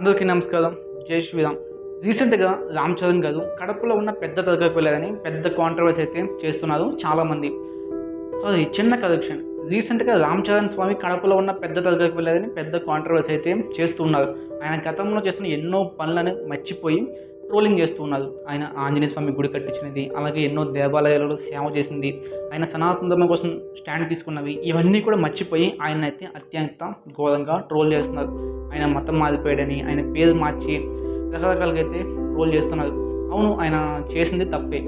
అందరికీ నమస్కారం. జై శ్రీరామ్. రీసెంట్గా రామ్ చరణ్ గారు కడపలో ఉన్న పెద్ద తరగతి వెళ్ళారని పెద్ద కాంట్రవర్సీ అయితే చేస్తున్నారు చాలామంది. సారీ చిన్న కరెక్షన్ రీసెంట్గా రామ్ చరణ్ స్వామి కడపలో ఉన్న పెద్ద తరగతి వెళ్ళారని పెద్ద కాంట్రవర్సీ అయితే చేస్తున్నారు. ఆయన గతంలో చేసిన ఎన్నో పనులను మర్చిపోయి ట్రోలింగ్ చేస్తూ ఉన్నారు. ఆయన ఆంజనేయ స్వామి గుడి కట్టించినది అలాగే ఎన్నో దేవాలయాలలో సేవ చేసింది. ఆయన సనాతన ధర్మం కోసం స్టాండ్ తీసుకున్నవి ఇవన్నీ కూడా మర్చిపోయి ఆయన అయితే అత్యంత ఘోరంగా ట్రోల్ చేస్తున్నారు. ఆయన మతం మారిపోయాడని ఆయన పేరు మార్చి రకరకాలుగా అయితే ట్రోల్ చేస్తున్నారు. అవును ఆయన చేసింది తప్పే.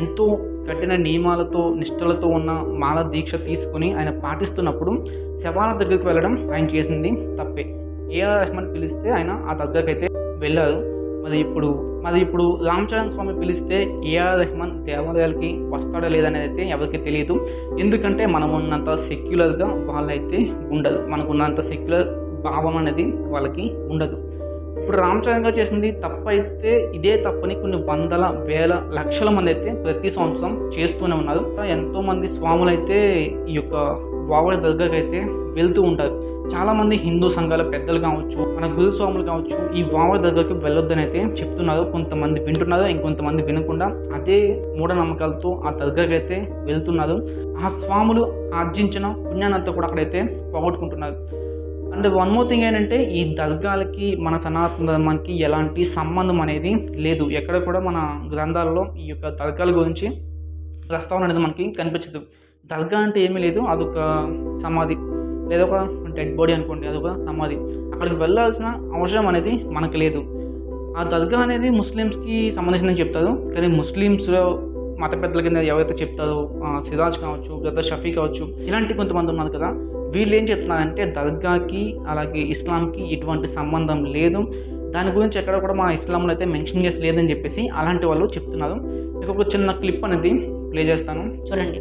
ఎంతో కఠిన నియమాలతో నిష్టలతో ఉన్న మాల దీక్ష తీసుకుని ఆయన పాటిస్తున్నప్పుడు శవాల దగ్గరికి వెళ్ళడం ఆయన చేసింది తప్పే. ఏఆర్ రెహమాన్ పిలిస్తే ఆయన ఆ దగ్గరకైతే వెళ్ళారు. మరి ఇప్పుడు మరి ఇప్పుడు రామ్ చరణ్ స్వామి పిలిస్తే ఏఆర్ రెహమాన్ దేవాలయాలకి వస్తాడో లేదనేది అయితే ఎవరికి తెలియదు. ఎందుకంటే మనం ఉన్నంత సెక్యులర్గా వాళ్ళైతే ఉండదు. మనకు ఉన్నంత సెక్యులర్ భావం అనేది వాళ్ళకి ఉండదు. ఇప్పుడు రామ్ చరణ్ గారు చేసింది తప్పైతే అయితే ఇదే తప్పని కొన్ని వందల వేల లక్షల మంది అయితే ప్రతి సంవత్సరం చేస్తూనే ఉన్నారు. ఎంతోమంది స్వాములు అయితే ఈ యొక్క వావడ దర్గాకి అయితే వెళ్తూ ఉంటారు. చాలామంది హిందూ సంఘాల పెద్దలు కావచ్చు మన గురుస్వాములు కావచ్చు ఈ వావ దర్గాకి వెళ్ళొద్దని అయితే చెప్తున్నారు. కొంతమంది వింటున్నారు ఇంకొంతమంది వినకుండా అదే మూఢనమ్మకాలతో ఆ దర్గాకి అయితే వెళ్తున్నారు. ఆ స్వాములు ఆర్జించిన పుణ్యానంతా కూడా అక్కడైతే పోగొట్టుకుంటున్నారు. అండ్ వన్ మోర్ థింగ్ ఏంటంటే ఈ దర్గాలకి మన సనాతన ధర్మానికి ఎలాంటి సంబంధం అనేది లేదు. ఎక్కడ కూడా మన గ్రంథాలలో ఈ యొక్క దర్గాల గురించి ప్రస్తావన అనేది మనకి కనిపించదు. దర్గా అంటే ఏమీ లేదు. అదొక సమాధి. లేదా ఒక డెడ్ బాడీ అనుకోండి అదొక సమాధి. అక్కడికి వెళ్ళాల్సిన అవసరం అనేది మనకు లేదు. ఆ దర్గా అనేది ముస్లిమ్స్కి సంబంధించిందని చెప్తారు. కానీ ముస్లిమ్స్లో మత పెద్దల కింద ఎవరైతే చెప్తారో సిరాజ్ కావచ్చు లేదా షఫీ కావచ్చు ఇలాంటి కొంతమంది ఉన్నారు కదా వీళ్ళు ఏం చెప్తున్నారంటే దర్గాకి అలాగే ఇస్లాంకి ఎటువంటి సంబంధం లేదు. దాని గురించి ఎక్కడ కూడా మా ఇస్లాంలో అయితే మెన్షన్ చేసి లేదని చెప్పేసి అలాంటి వాళ్ళు చెప్తున్నారు. మీకు ఒక చిన్న క్లిప్ అనేది ప్లే చేస్తాను. చూడండి.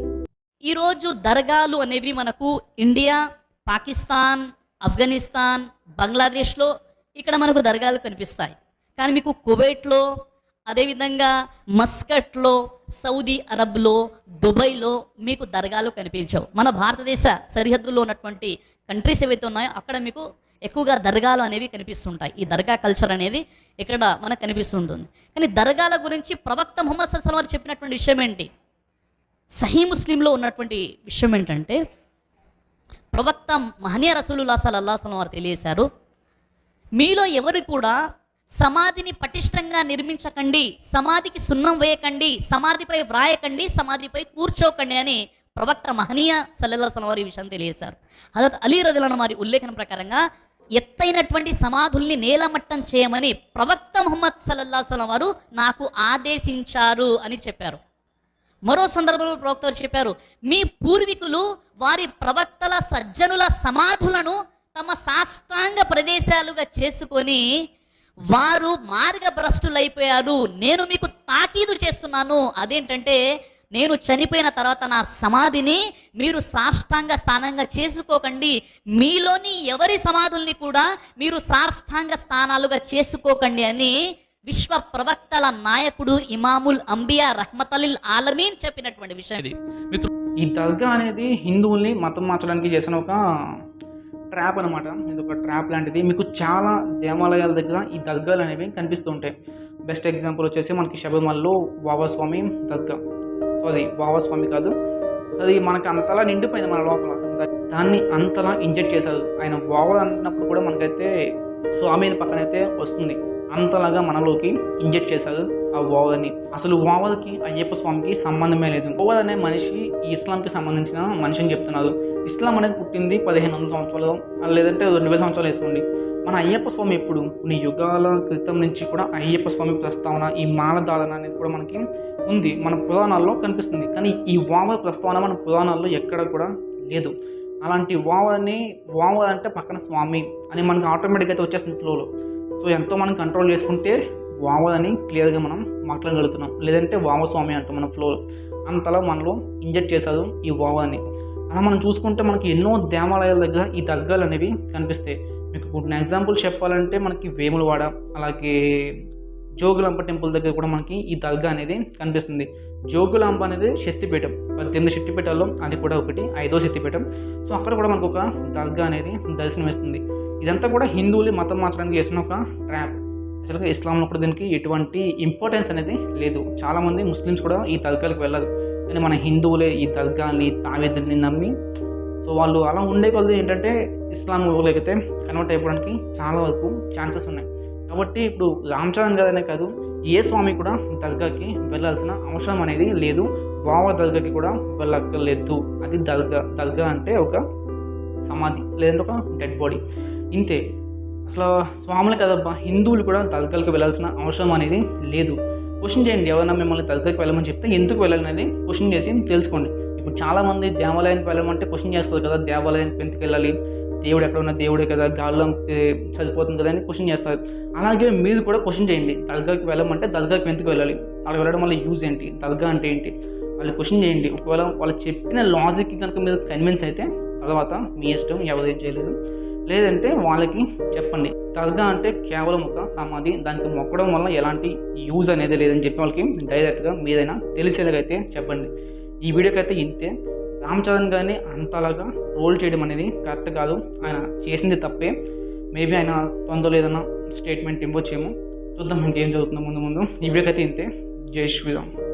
ఈరోజు దర్గాలు అనేవి మనకు ఇండియా పాకిస్తాన్ ఆఫ్ఘనిస్తాన్ బంగ్లాదేశ్లో ఇక్కడ మనకు దర్గాలు కనిపిస్తాయి. కానీ మీకు కువైట్లో అదేవిధంగా మస్కట్లో సౌదీ అరబ్లో దుబాయ్లో మీకు దర్గాలు కనిపించవు. మన భారతదేశ సరిహద్దుల్లో ఉన్నటువంటి కంట్రీస్ ఏవైతే ఉన్నాయో అక్కడ మీకు ఎక్కువగా దర్గాలు అనేవి కనిపిస్తుంటాయి. ఈ దర్గా కల్చర్ అనేది ఇక్కడ మనకు కనిపిస్తుంటుంది. కానీ దర్గాల గురించి ప్రవక్త ముహమ్మద్ సల్లం వారు చెప్పినటువంటి విషయం ఏంటి? సహీ ముస్లింలో ఉన్నటువంటి విషయం ఏంటంటే ప్రవక్త మహనీయ రసూలుల్లా సల్లల్లా వారు తెలియజేశారు మీలో ఎవరు కూడా సమాధిని పటిష్టంగా నిర్మించకండి సమాధికి సున్నం వేయకండి సమాధిపై వ్రాయకండి సమాధిపై కూర్చోకండి అని ప్రవక్త మహనీయ సల్లల్లా వారు ఈ విషయం తెలియజేశారు. హజరత్ అలీ రదిలన వారి ఉల్లేఖన ప్రకారంగా ఎత్తైనటువంటి సమాధుల్ని నేలమట్టం చేయమని ప్రవక్త ముహమ్మద్ సల్లల్లా సలం వారు నాకు ఆదేశించారు అని చెప్పారు. మరో సందర్భంలో ప్రవక్త వారు చెప్పారు మీ పూర్వీకులు వారి ప్రవక్తల సజ్జనుల సమాధులను తమ సాష్టాంగ ప్రదేశాలుగా చేసుకొని వారు మార్గభ్రష్టులైపోయారు. నేను మీకు తాకీదు చేస్తున్నాను. అదేంటంటే నేను చనిపోయిన తర్వాత నా సమాధిని మీరు సాష్టాంగ స్థానంగా చేసుకోకండి. మీలోని ఎవరి సమాధుల్ని కూడా మీరు సాష్టాంగ స్థానాలుగా చేసుకోకండి అని విశ్వ ప్రవక్తల నాయకుడు ఇమాముల్ అంబియా రహమతలిల్ ఆలమీన్ చెప్పినటువంటి విషయం. ఇది. ఈ దర్గా అనేది హిందువుల్ని మతం మార్చడానికి చేసిన ఒక ట్రాప్ అనమాట ఇది ఒక ట్రాప్ లాంటిది. మీకు చాలా దేవాలయాల దగ్గర ఈ దర్గాలు అనేవి కనిపిస్తూ ఉంటాయి. బెస్ట్ ఎగ్జాంపుల్ వచ్చేసి మనకి శబరిమలలో వావాస్వామి దర్గా సారీ వావాస్వామి కాదు. అది మనకి అంతలా నిండిపోయింది మన లోపల. దాన్ని అంతలా ఇంజెక్ట్ చేశారు. ఆయన వావ అన్నప్పుడు కూడా మనకైతే స్వామి పక్కనైతే వస్తుంది. అంతలాగా మనలోకి ఇంజెక్ట్ చేశారు ఆ ఓవర్ని అసలు ఓవర్కి అయ్యప్ప స్వామికి సంబంధమే లేదు. ఓవర్ అనే మనిషి ఈ ఇస్లాంకి సంబంధించిన మనిషి అని చెప్తున్నారు. ఇస్లాం అనేది పుట్టింది పదిహేను వందల సంవత్సరాలు లేదంటే రెండు వేల సంవత్సరాలు వేసుకోండి. మన అయ్యప్ప స్వామి ఎప్పుడు? కొన్ని యుగాల క్రితం నుంచి కూడా అయ్యప్ప స్వామి ప్రస్తావన ఈ మాలధారణ అనేది కూడా మనకి ఉంది. మన పురాణాల్లో కనిపిస్తుంది. కానీ ఈ వామ ప్రస్తావన మన పురాణాల్లో ఎక్కడ కూడా లేదు. అలాంటి వావని వావ అంటే పక్కన స్వామి అని మనకు ఆటోమేటిక్గా అయితే వచ్చేస్తుంది ఫ్లోలో సో ఎంతో మనం కంట్రోల్ చేసుకుంటే వావ అని క్లియర్గా మనం మాట్లాడగలుగుతున్నాం. లేదంటే వామస్వామి అంటాం మన ఫ్లో అంతలా మనలో ఇంజెక్ట్ చేశారు ఈ వావ అని అలా మనం చూసుకుంటే మనకి ఎన్నో దేవాలయాల దగ్గర ఈ దర్గాలు అనేవి కనిపిస్తాయి. మీకు కొన్ని ఎగ్జాంపుల్ చెప్పాలంటే మనకి వేములవాడ అలాగే జోగులాంబ టెంపుల్ దగ్గర కూడా మనకి ఈ దర్గా అనేది కనిపిస్తుంది. జోగులాంబ అనేది శక్తిపీఠం. పద్దెనిమిది శక్తిపీఠాల్లో అది కూడా ఒకటి ఐదో శక్తిపీఠం. సో అక్కడ కూడా మనకు ఒక దర్గా అనేది దర్శనమిస్తుంది. ఇదంతా కూడా హిందువులు మతం మార్చడానికి చేసిన ఒక ట్రాప్ అసలు ఇస్లాంలో కూడా దీనికి ఎటువంటి ఇంపార్టెన్స్ అనేది లేదు. చాలామంది ముస్లిమ్స్ కూడా ఈ దర్గాలకు వెళ్ళరు. కానీ మన హిందువులే ఈ దర్గాని తావేదుల్ని నమ్మి సో వాళ్ళు అలా ఉండే కొలది ఏంటంటే ఇస్లాం లేకపోతే కన్వర్ట్ అయిపోవడానికి చాలా వరకు ఛాన్సెస్ ఉన్నాయి. కాబట్టి ఇప్పుడు రామచరణ్ గారనే కాదు ఏ స్వామి కూడా దర్గాకి వెళ్ళాల్సిన అవసరం అనేది లేదు. వావ దర్గాకి కూడా వెళ్ళక్కర్లేదు. అది దర్గా దర్గా అంటే ఒక సమాధి లేదంటే ఒక డెడ్ బాడీ ఇంతే. అసలు స్వాములు కదబ్బా హిందువులు కూడా దర్గాలకు వెళ్ళాల్సిన అవసరం అనేది లేదు. క్వశ్చన్ చేయండి ఎవరైనా మిమ్మల్ని తలకలకు వెళ్ళమని చెప్తే ఎందుకు వెళ్ళాలనేది క్వశ్చన్ చేసి తెలుసుకోండి. ఇప్పుడు చాలామంది దేవాలయానికి వెళ్ళమంటే క్వశ్చన్ చేస్తారు కదా దేవాలయానికి ఎందుకు వెళ్ళాలి? దేవుడు ఎక్కడ ఉన్న దేవుడే కదా గాల్లో చనిపోతుంది కదా అని క్వశ్చన్ చేస్తారు. అలాగే మీరు కూడా క్వశ్చన్ చేయండి దర్గాకి వెళ్ళమంటే దర్గాకి ఎందుకు వెళ్ళాలి? అక్కడ వెళ్ళడం వల్ల యూజ్ ఏంటి? దర్గా అంటే ఏంటి? వాళ్ళు క్వశ్చన్ చేయండి. ఒకవేళ వాళ్ళు చెప్పిన లాజిక్కి కనుక మీరు కన్విన్స్ అయితే తర్వాత మీ ఇష్టం ఎవరేం చేయలేదు. లేదంటే వాళ్ళకి చెప్పండి. దర్గా అంటే కేవలం ఒక సమాధి దానికి మొక్కడం వల్ల ఎలాంటి యూజ్ అనేది లేదని చెప్పి వాళ్ళకి డైరెక్ట్గా మీదైనా తెలిసేలాగైతే చెప్పండి. ఈ వీడియోకి అయితే ఇంతే. రామ్ చరణ్ గారిని అంతలాగా రోల్ చేయడం అనేది కరెక్ట్ కాదు. ఆయన చేసింది తప్పే. మేబీ ఆయన తొందరలో ఏదైనా స్టేట్మెంట్ ఇవ్వచ్చేమో. చూద్దాం ఇంకేం జరుగుతుందో ముందు ముందు. ఈ వీడియోకి అయితే ఇంతే. జై శ్రీరామ్.